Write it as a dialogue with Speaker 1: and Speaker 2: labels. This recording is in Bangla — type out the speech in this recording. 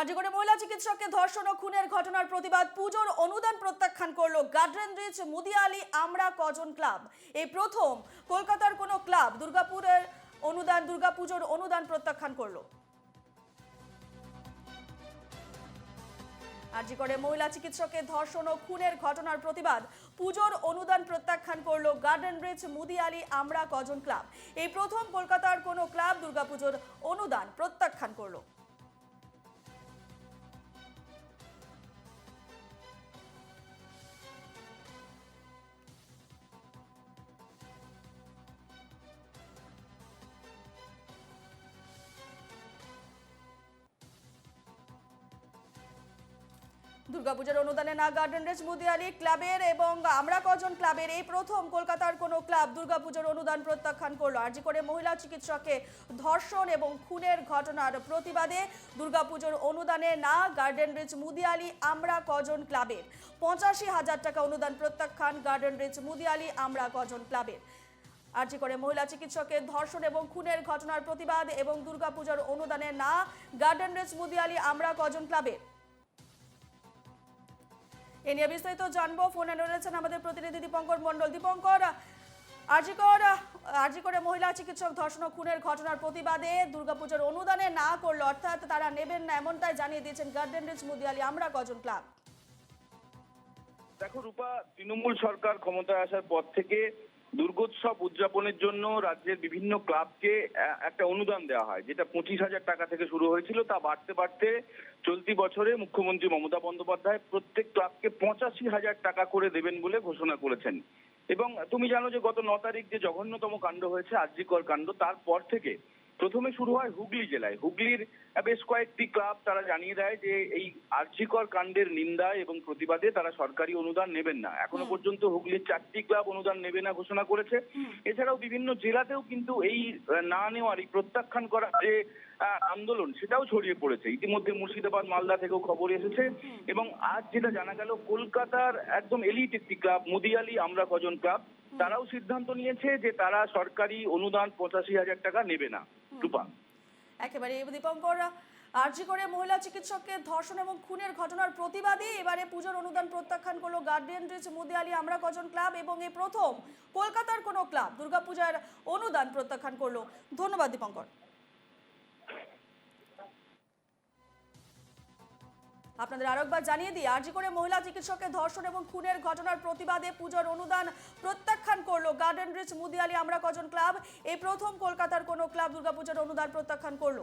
Speaker 1: আজগড়ে মহিলা চিকিৎসককে ধর্ষণ ও খুনের ঘটনার প্রতিবাদ, পুজোর অনুদান প্রত্যাখ্যান করল গার্ডেন রিচ মুদিয়ালি আমরা কজন ক্লাব। এই প্রথম কলকাতার কোনো ক্লাব দুর্গাপুরের অনুদান, দুর্গাপুজোর অনুদান প্রত্যাখ্যান করল। করে মহিলা চিকিৎসকে ধর্ষণ ও খুনের ঘটনার প্রতিবাদ, পুজোর অনুদান প্রত্যাখ্যান করল গার্ডেন রিচ মুদিয়ালি আমরা কজন ক্লাব। এই প্রথম কলকাতার কোনো ক্লাব দুর্গাপুজোর অনুদান প্রত্যাখ্যান করল। দুর্গাপূজার অনুদানে না গার্ডেন রেজ মুদিয়ালি ক্লাবের এবং আমরা কজন ক্লাবের? এই প্রথম কলকাতার কোনো ক্লাব দুর্গাপূজার অনুদান প্রত্যাখ্যান করল। আরজি করে মহিলা চিকিৎসককে ধর্ষণ এবং খুনের ঘটনার প্রতিবাদে দুর্গাপুজোর অনুদানে না গার্ডেন রিচ মুদিয়ালি আমরা কজন ক্লাবের? পঁচাশি হাজার টাকা অনুদান প্রত্যাখ্যান গার্ডেন রিচ মুদিয়ালি আমরা কজন ক্লাবের? আরজি করে মহিলা চিকিৎসকের ধর্ষণ এবং খুনের ঘটনার প্রতিবাদ এবং দুর্গাপূজার অনুদানে না গার্ডেন রিচ মুদিয়ালি আমরা কজন ক্লাবের? এ নিয়ে বিস্তারিত জানব। ফোনে রয়েছেন আমাদের প্রতিনিধি দীপঙ্কর মন্ডল দীপঙ্কর, আরজিকর, আরজিকরে মহিলা চিকিৎসক ধর্ষণ খুনের ঘটনার প্রতিবাদে দুর্গাপুজোর অনুদানে না করল, অর্থাৎ তারা নেবেন না এমনটাই জানিয়ে দিয়েছেন গার্ডেন রিচ মুদিয়ালি আমরা কজন ক্লাব?
Speaker 2: দেখো রূপা, তৃণমূল সরকার ক্ষমতায় আসার পর থেকে দুর্গোৎসব উদযাপনের জন্য রাজ্যের বিভিন্ন ক্লাবকে একটা অনুদান দেওয়া হয়। যেটা পঁচিশ হাজার টাকা থেকে শুরু হয়েছিল, তা বাড়তে বাড়তে চলতি বছরে মুখ্যমন্ত্রী মমতা বন্দ্যোপাধ্যায় প্রত্যেক ক্লাবকে পঁচাশি হাজার টাকা করে দেবেন বলে ঘোষণা করেছেন। এবং তুমি জানো যে গত ন তারিখ যে জঘন্যতম কাণ্ড হয়েছে আর্যিকর কাণ্ড, তারপর থেকে প্রথমে শুরু হয় হুগলি জেলায়। হুগলির বেশ কয়েকটি ক্লাব তারা জানিয়ে দেয় যে এই আর্যিকর কাণ্ডের নিন্দায় এবং প্রতিবাদে তারা সরকারি অনুদান নেবেন না। এখনও পর্যন্ত হুগলির চারটি ক্লাব অনুদান নেবে না ঘোষণা করেছে। এছাড়াও বিভিন্ন জেলাতেও কিন্তু এই না নেওয়ার এই প্রত্যাখ্যান করা যে আন্দোলন সেটাও ছড়িয়ে পড়েছে। ইতিমধ্যে মুর্শিদাবাদ মালদা থেকেও খবর এসেছে। এবং আজ যেটা জানা গেল কলকাতার একদম এলিট একটি ক্লাব মুদিয়ালি আমরা কজন ক্লাব তারাও সিদ্ধান্ত নিয়েছে যে তারা সরকারি অনুদান পঁচাশি হাজার টাকা নেবে না। রূপা
Speaker 1: একেবারে দীপঙ্কর আরজি করে মহিলা চিকিৎসককে ধর্ষণ এবং খুনের ঘটনার প্রতিবাদে এবারে অনুদান প্রত্যাখ্যান করল গার্ডিয়ান রিচ আমরা কজন ক্লাব এবং এই প্রথম কলকাতার ক্লাব দুর্গাপূজার অনুদান প্রত্যাখ্যান করল। ধন্যবাদ দীপঙ্কর। আপনাদের আরেকবার জানিয়ে দিই, আরজি করে মহিলা চিকিৎসককে ধর্ষণ এবং খুনের ঘটনার প্রতিবাদে পুজোর অনুদান প্রত্যাখ্যান গার্ডেন রিচ মুদিয়ালি আমরা কজন ক্লাব? এই প্রথম কলকাতার কোনো ক্লাব দুর্গাপূজার অনুদান প্রত্যাখ্যান করল।